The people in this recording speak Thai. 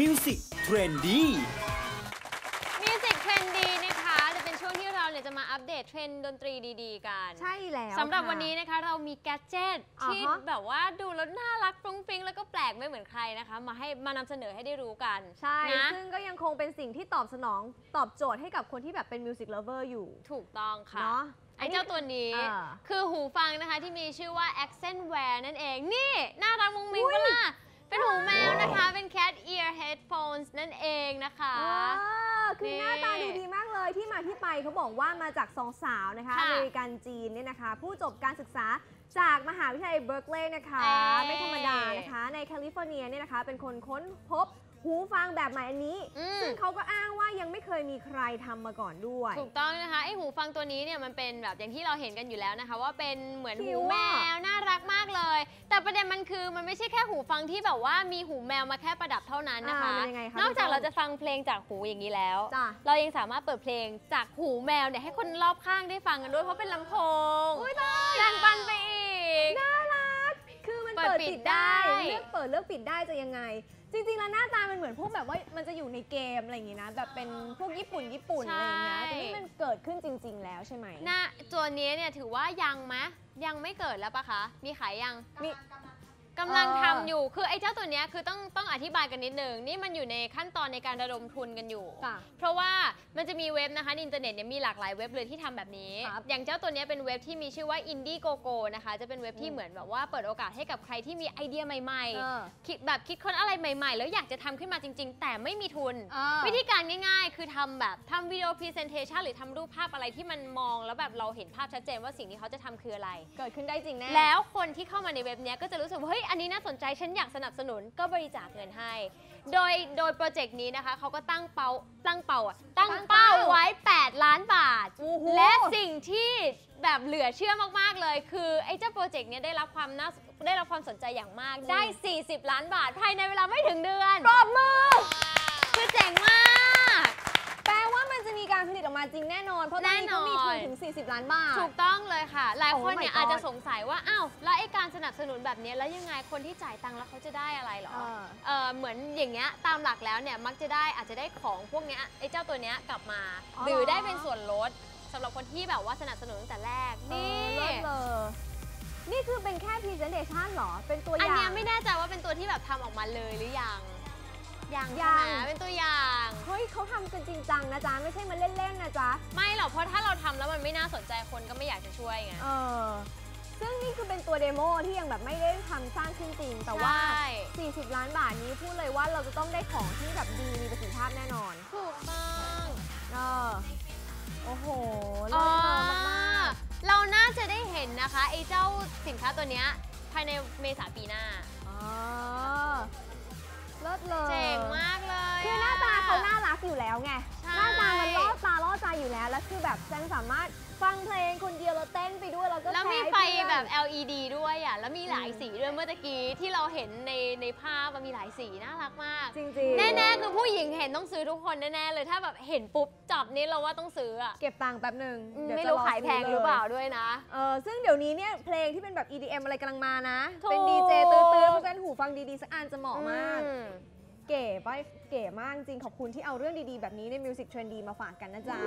Music Trendy มิวสิกเทรนดีนะคะ จะเป็นช่วงที่เราเนี่ยจะมาอัปเดตเทรนด์ดนตรีดีๆ กันใช่แล้วสำหรับค่ะ วันนี้นะคะเรามีแกดเจิตอ่าฮะที่แบบว่าดูแล้วน่ารักฟรุ้งฟริ้งแล้วก็แปลกไม่เหมือนใครนะคะ มาให้มานำเสนอให้ได้รู้กันใช่ นะ ซึ่งก็ยังคงเป็นสิ่งที่ตอบสนองตอบโจทย์ให้กับคนที่แบบเป็นมิวสิกเลเวอร์อยู่ ถูกต้องค่ะ เนาะ ไอ้เจ้าตัวนี้ อ่าคือหูฟังนะคะที่มีชื่อว่า Accent Wear นั่นเอง นี่ น่ารักมุ้งมิ้งปะล่ะ เป็นหูแมวนะคะ เป็น Cat Ear Headphones นั่นเองนะคะอ่าคือนี่หน้าตาดูดีมากเลยที่มาที่ไปเขาบอกว่ามาจากสองสาวนะคะค่ะอเมริกันจีนเนี่ยนะคะ ผู้จบการศึกษาจากมหาวิทยาลัยเบิร์กลีย์นะคะ เอ้ยไม่ธรรมดานะคะ ในแคลิฟอร์เนียเนี่ยนะคะ เป็นคนค้นพบหูฟังแบบใหม่อันนี้ อืม ซึ่งเขาก็อ้างว่ายังไม่เคยมีใครทำมาก่อนด้วย ถูกต้องนะคะไอหูฟังตัวนี้เนี่ยมันเป็นแบบอย่างที่เราเห็นกันอยู่แล้วนะคะ ว่าเป็นเหมือนคิ้หูวแมอะวน่ารักมากเลย แต่ประเด็นมันคือมันไม่ใช่แค่หูฟังที่แบบว่ามีหูแมวมาแค่ประดับเท่านั้นนะคะ อ่ามันยังไงคะนอกจากพี่ส้มเราจะฟังเพลงจากหูอย่างนี้แล้ว จ้ะ เรายังสามารถเปิดเพลงจากหูแมวเนี่ยให้คนรอบข้างได้ฟังกันด้วยเพราะเป็นลำโพงดังปันไปอีก น่ารัก คือมันเปิดเปิดปิดปิดได้ ได้ เลือกเปิดเลือกปิดได้จะยังไง จริงๆ แล้วหน้าตามันเหมือนพวกแบบว่ามันจะอยู่ในเกมอะไรอย่างงี้นะ แบบเป็นพวกญี่ปุ่นญี่ปุ่นอะไรอย่างเงี้ ขึ้นจริง ๆ แล้วใช่ไหมหน้าตัวนี้เนี่ยถือว่ายังไหมยังไม่เกิดแล้วปะคะ มีขายยังมีกำลังเออทำอยู่ คือไอ้เจ้าตัวเนี้ยคือต้องต้องอธิบายกันนิดนึง นี่มันอยู่ในขั้นตอนในการระดมทุนกันอยู่จ้ะเพราะว่ามันจะมีเว็บนะคะในอินเทอร์เน็ตเนี่ยมีหลากหลายเว็บเลยที่ทำแบบนี้ ครับอย่างเจ้าตัวเนี้ยเป็นเว็บที่มีชื่อว่า Indiegogo นะคะ จะเป็นเว็บที่เหมือนแบบว่าเปิดโอกาสให้กับใครที่มีไอเดียใหม่เออๆ คิดแบบคิดค้นอะไรใหม่ๆ แล้วอยากจะทำขึ้นมาจริง ๆ แต่ไม่มีทุน เออ วิธีการง่ายๆ คือทำแบบทำวิดีโอพรีเซนเทชันหรือทำรูปภาพอะไรที่มันมองแล้วแบบเราเห็นภาพชัดเจนว่าสิ่งที่เขาจะทำคืออะไร เกิดขึ้นได้จริงแน่ แล้วคนที่เข้ามาในเว็บเนี้ยก็จะรู้สึกว่าเฮ้ย อันนี้น่าสนใจฉันอยากสนับสนุนก็บริจาคเงินให้ โดยโดยโปรเจกต์นี้นะคะเขาก็ตั้งเป้าตั้งเป้าอะตั้งตั้งเป้าเป้าไว้ 8 ล้านบาท โอ้โห และสิ่งที่แบบเหลือเชื่อมาก ๆ เลย คือไอ้เจ้าโปรเจกต์เนี้ยได้รับความน่าได้รับความสนใจอย่างมากได้ 40 ล้านบาทภายในเวลาไม่ถึงเดือน ปรบมือ คือเจ๋งมาก แปลว่ามันจะมีการผลิตออกมา จริงแน่นอน เพราะตอนนี้เขามีทุนแน่นอนถึง 40 ล้านบาท ถูกต้องเลยค่ะ หลายคน Oh my เนี่ย God อาจจะสงสัยว่า อ้าว แล้วไอ้การสนับสนุนแบบเนี้ยแล้วยังไงคนที่จ่ายตังค์แล้วเขาจะได้อะไรเหรอเออเออเหมือนอย่างเงี้ยตามหลักแล้วเนี่ยมักจะได้อาจจะได้ของพวกเนี้ยไอ้เจ้าตัวเนี้ยกลับมาอ๋อหรือได้เป็นส่วนลดสำหรับคนที่แบบว่าสนับสนุนตั้งแต่แรก นี่เออเลิศเลยนี่คือเป็นแค่ presentation เหรอ เป็นตัวออันย่างเนี้ยไม่แน่ใจว่าเป็นตัวที่แบบทำออกมาเลยหรือยัง ยังยัใช่งไหมเป็นตัวอย่าง เฮ้ยเขาทำกันจริงจังนะจ๊ะ ไม่ใช่มาเล่น ๆ นะจ๊ะ ไม่หรอกเพราะถ้าเราทำแล้วมันไม่น่าสนใจคนก็ไม่อยากจะช่วยไง เออ ซึ่งนี่คือเป็นตัวเดโมที่ยังแบบไม่ได้ทำสร้างขึ้นจริง แต่ว่า ใช่ 40 ล้านบาทนี้พูดเลยว่าเราจะต้องได้ของที่แบบดีมีประสิทธิภาพแน่นอน ถูกต้องเออ โอ้โหเลิอ๋อศมาก เราน่าจะได้เห็นนะคะไอ้เจ้าสินค้าตัวเนี้ยภายในเมษาปีหน้า ๆอ๋อ เลิศเลยเจ๋งมากเลยคือหน้าตาเขาน่ารักอยู่แล้วไงใช่หน้าตามันล่อตาล่อ ใจอยู่แล้ว แล้วคือแบบฉันสามารถฟังเพลงคนเดียวแล้วเต้นไปด้วยแล้วก็แล้วมีชร์ให้ไฟเพื่อนแบบ LED ด้วยอะ แล้วมีหลายสีด้วยเมื่อตะกี้ที่เราเห็นในในภาพมันมีหลายสีน่ารักมาก จริงๆ แน่ๆ คือผู้หญิงเห็นต้องซื้อทุกคนแน่ๆเลย ถ้าแบบเห็นปุ๊บจับนี้เราว่าต้องซื้ออะ เก็บตังค์แป๊บหนึ่งอืมเดี๋วไม่จะรู้อขายแพงซื้หรือเปล่าด้วยนะ เออซึ่งเดี๋ยวนี้เนี่ยเพลงที่เป็นแบบ EDM อะไรกำลังมานะถูกเป็นดีเจตื้อๆเพราะฉะนั้นหูฟังดีๆสักอันจะเหมาะมากอืม เก๋ไปเก๋มากจริงขอบคุณที่เอาเรื่องดีๆ แบบนี้ในมิวสิกเทรนดีมาฝากกันนะจ๊ะ